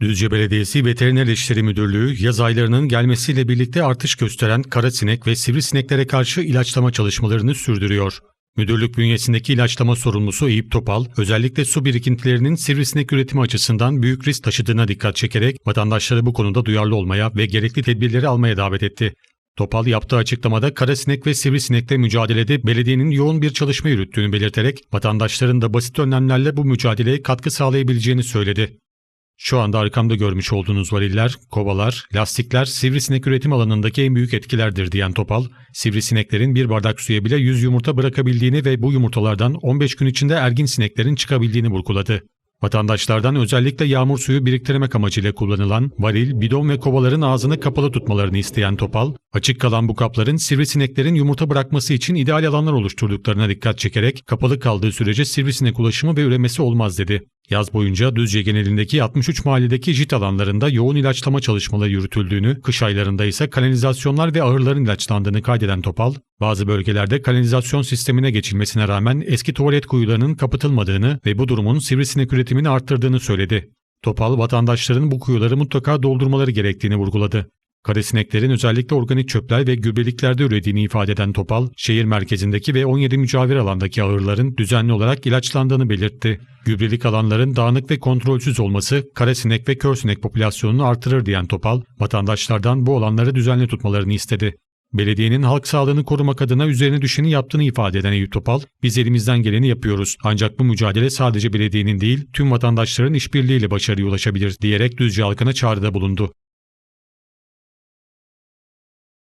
Düzce Belediyesi Veteriner İşleri Müdürlüğü yaz aylarının gelmesiyle birlikte artış gösteren karasinek ve sivrisineklere karşı ilaçlama çalışmalarını sürdürüyor. Müdürlük bünyesindeki ilaçlama sorumlusu Eyüp Topal, özellikle su birikintilerinin sivrisinek üretimi açısından büyük risk taşıdığına dikkat çekerek vatandaşları bu konuda duyarlı olmaya ve gerekli tedbirleri almaya davet etti. Topal yaptığı açıklamada karasinek ve sivrisinekle mücadelede belediyenin yoğun bir çalışma yürüttüğünü belirterek vatandaşların da basit önlemlerle bu mücadeleye katkı sağlayabileceğini söyledi. Şu anda arkamda görmüş olduğunuz variller, kovalar, lastikler sivrisinek üretim alanındaki en büyük etkilerdir diyen Topal, sivrisineklerin bir bardak suya bile 100 yumurta bırakabildiğini ve bu yumurtalardan 15 gün içinde ergin sineklerin çıkabildiğini vurguladı. Vatandaşlardan özellikle yağmur suyu biriktirmek amacıyla kullanılan varil, bidon ve kovaların ağzını kapalı tutmalarını isteyen Topal, açık kalan bu kapların sivrisineklerin yumurta bırakması için ideal alanlar oluşturduklarına dikkat çekerek kapalı kaldığı sürece sivrisinek ulaşımı ve üremesi olmaz dedi. Yaz boyunca Düzce genelindeki 63 mahalledeki jit alanlarında yoğun ilaçlama çalışmaları yürütüldüğünü, kış aylarında ise kanalizasyonlar ve ahırların ilaçlandığını kaydeden Topal, bazı bölgelerde kanalizasyon sistemine geçilmesine rağmen eski tuvalet kuyularının kapatılmadığını ve bu durumun sivrisinek üretimini arttırdığını söyledi. Topal, vatandaşların bu kuyuları mutlaka doldurmaları gerektiğini vurguladı. Karasineklerin özellikle organik çöpler ve gübreliklerde ürediğini ifade eden Topal, şehir merkezindeki ve 17 mücavir alandaki ahırların düzenli olarak ilaçlandığını belirtti. Gübrelik alanların dağınık ve kontrolsüz olması karasinek ve körsinek popülasyonunu artırır diyen Topal, vatandaşlardan bu alanları düzenli tutmalarını istedi. Belediyenin halk sağlığını korumak adına üzerine düşeni yaptığını ifade eden Eyüp Topal, biz elimizden geleni yapıyoruz ancak bu mücadele sadece belediyenin değil tüm vatandaşların işbirliğiyle başarıya ulaşabilir diyerek Düzce halkına çağrıda bulundu.